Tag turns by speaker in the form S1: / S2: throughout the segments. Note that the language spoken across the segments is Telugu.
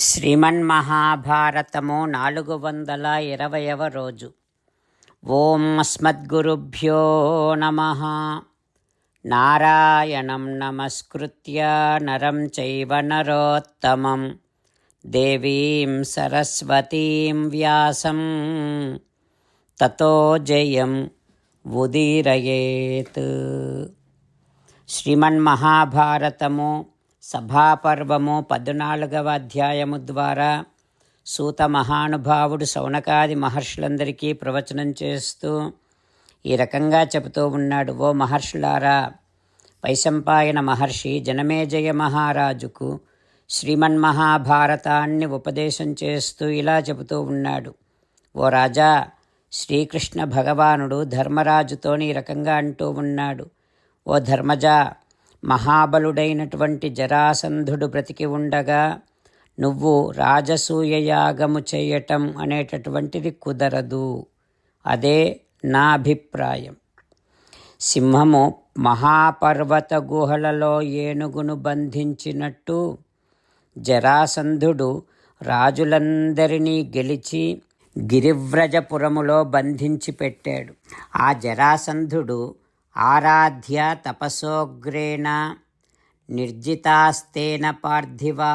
S1: శ్రీమన్మహాభారతము నాలుగు వందల ఇరవయవ రోజు. ఓం అస్మద్గురుభ్యో నమ. నారాయణం నమస్కృత్య నరం చైవ నరోత్తమం. దేవీం సరస్వతీం వ్యాసం. తతో జయం ఉదీరయేత్. శ్రీమన్మహాభారతము సభాపర్వము పద్నాలుగవ అధ్యాయము ద్వారా సూత మహానుభావుడు శౌనకాది మహర్షులందరికీ ప్రవచనం చేస్తూ ఈ రకంగా చెబుతూ ఉన్నాడు ఓ మహర్షులారా పైసంపాయన మహర్షి జనమేజయ మహారాజుకు శ్రీమన్ మహాభారతాన్ని ఉపదేశం చేస్తూ ఇలా చెబుతూ ఉన్నాడు ఓ రాజా శ్రీకృష్ణ భగవానుడు ధర్మరాజుతోని ఈ రకంగా అంటూ ఉన్నాడు ఓ ధర్మజ మహాబలుడైనటువంటి జరాసంధుడు బ్రతికి ఉండగా నువ్వు రాజసూయ యాగము చేయటం అనేటటువంటిది కుదరదు. అదే నా అభిప్రాయం. సింహము మహాపర్వత గుహలలో ఏనుగును బంధించినట్టు జరాసంధుడు రాజులందరినీ గెలిచి గిరివ్రజపురములో బంధించి పెట్టాడు ఆ జరాసంధుడు ఆరాధ్య తపసోగ్రేణ నిర్జితాస్తేన పార్థివా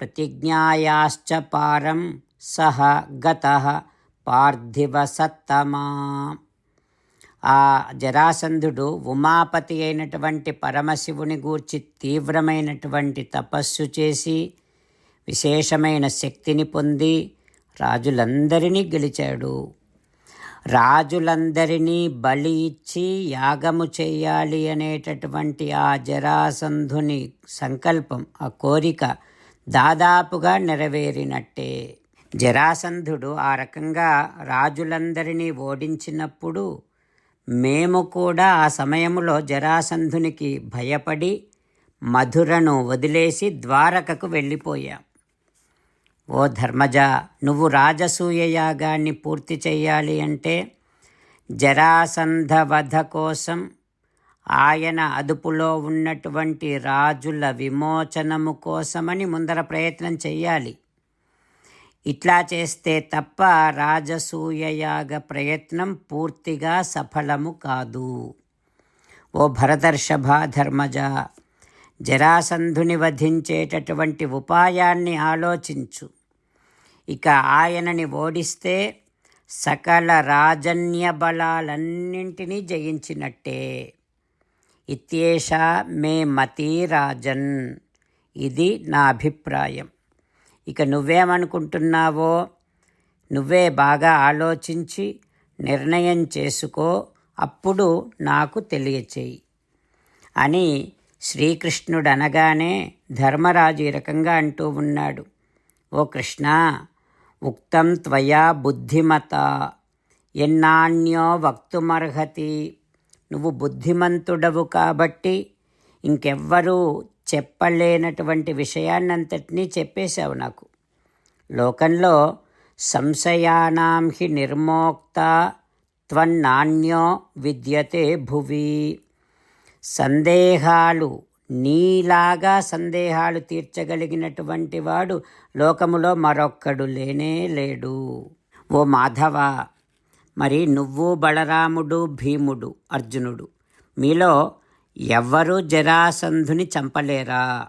S1: ప్రతిజ్ఞాయాశ్చ పారం సహ గత పార్థివ సత్తమా ఆ జరాసంధుడు ఉమాపతి అయినటువంటి పరమశివుని గూర్చి తీవ్రమైనటువంటి తపస్సు చేసి విశేషమైన శక్తిని పొంది రాజులందరినీ గెలిచాడు. రాజులందరినీ బలి ఇచ్చి యాగము చేయాలి అనేటటువంటి ఆ జరాసంధుని సంకల్పం ఆ కోరిక దాదాపుగా నెరవేరినట్టే. జరాసంధుడు ఆ రకంగా రాజులందరినీ ఓడించినప్పుడు మేము కూడా ఆ సమయంలో జరాసంధునికి భయపడి మధురను వదిలేసి ద్వారకకు వెళ్ళిపోయాం. ఓ ధర్మజ నువ్వు రాజసూయ యాగాన్ని పూర్తి చేయాలి అంటే జరాసంధవధ కోసం ఆయన అదుపులో ఉన్నటువంటి రాజుల విమోచనము కోసమని ముందర ప్రయత్నం చెయ్యాలి. ఇట్లా చేస్తే తప్ప రాజసూయ యాగ ప్రయత్నం పూర్తిగా సఫలము కాదు. ఓ భరదర్షభ ధర్మజ జరాసంధుని వధించేటటువంటి ఉపాయాన్ని ఆలోచించు. ఇక ఆయనని ఓడిస్తే సకల రాజన్య బలాలన్నింటినీ జయించినట్టే. ఇత్యేష మే మతీ రాజన్. ఇది నా అభిప్రాయం. ఇక నువ్వేమనుకుంటున్నావో నువ్వే బాగా ఆలోచించి నిర్ణయం చేసుకో అప్పుడు నాకు తెలియచేయి. అని శ్రీకృష్ణుడు అనగానే ధర్మరాజు ఈ రకంగా అంటూ ఉన్నాడు. ఓ కృష్ణ ఉక్తం త్వయా బుద్ధిమత ఎన్నాణ్యో వక్తుమర్హతి. నువ్వు బుద్ధిమంతుడవు కాబట్టి ఇంకెవ్వరూ చెప్పలేనటువంటి విషయాన్నంతటినీ చెప్పేశావు నాకు. లోకంలో సంశయానాం హి నిర్మోక్త త్వన్నాణ్యో విద్యతే భువి. సందేహాలు నీలాగా సందేహాలు తీర్చగలిగినటువంటి వాడు లోకములో మరొక్కడు లేనే లేడు. ఓ మాధవ మరి నువ్వు బలరాముడు భీముడు అర్జునుడు. మీలో ఎవ్వరూ జరాసంధుని చంపలేరా?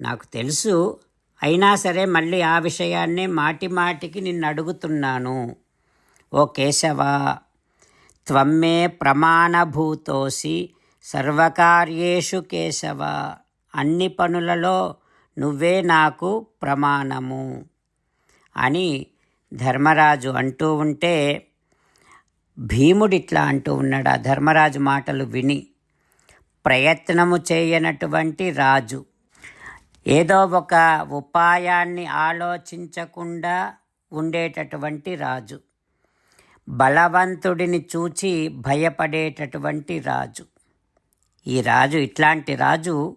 S1: నాకు తెలుసు అయినా సరే మళ్ళీ ఆ విషయాన్నే మాటి మాటికి నిన్ను అడుగుతున్నాను ఓ కేశవ త్వమ్మే ప్రమాణభూతోసి సర్వకార్యేషు కేశవ అన్ని పనులలో నువ్వే నాకు ప్రమాణము అని ధర్మరాజు అంటూ ఉంటే భీముడిట్లా అంటూ ఉన్నాడు ఆ ధర్మరాజు మాటలు విని. ప్రయత్నము చేయనటువంటి రాజు ఏదో ఒక ఉపాయాన్ని ఆలోచించకుండా ఉండేటటువంటి రాజు బలవంతుడిని చూచి భయపడేటటువంటి రాజు. ఈ రాజు ఇట్లాంటి రాజు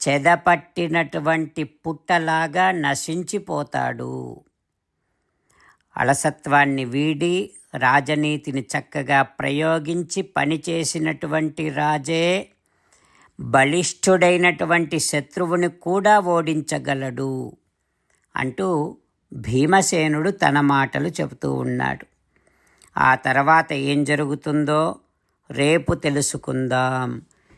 S1: చెదపట్టినటువంటి పుట్టలాగా నశించిపోతాడు. అలసత్వాన్ని వీడి రాజనీతిని చక్కగా ప్రయోగించి పనిచేసినటువంటి రాజే బలిష్ఠుడైనటువంటి శత్రువుని కూడా ఓడించగలడు అంటూ భీమసేనుడు తన మాటలు చెబుతూ ఉన్నాడు. ఆ తర్వాత ఏం జరుగుతుందో రేపు తెలుసుకుందాం.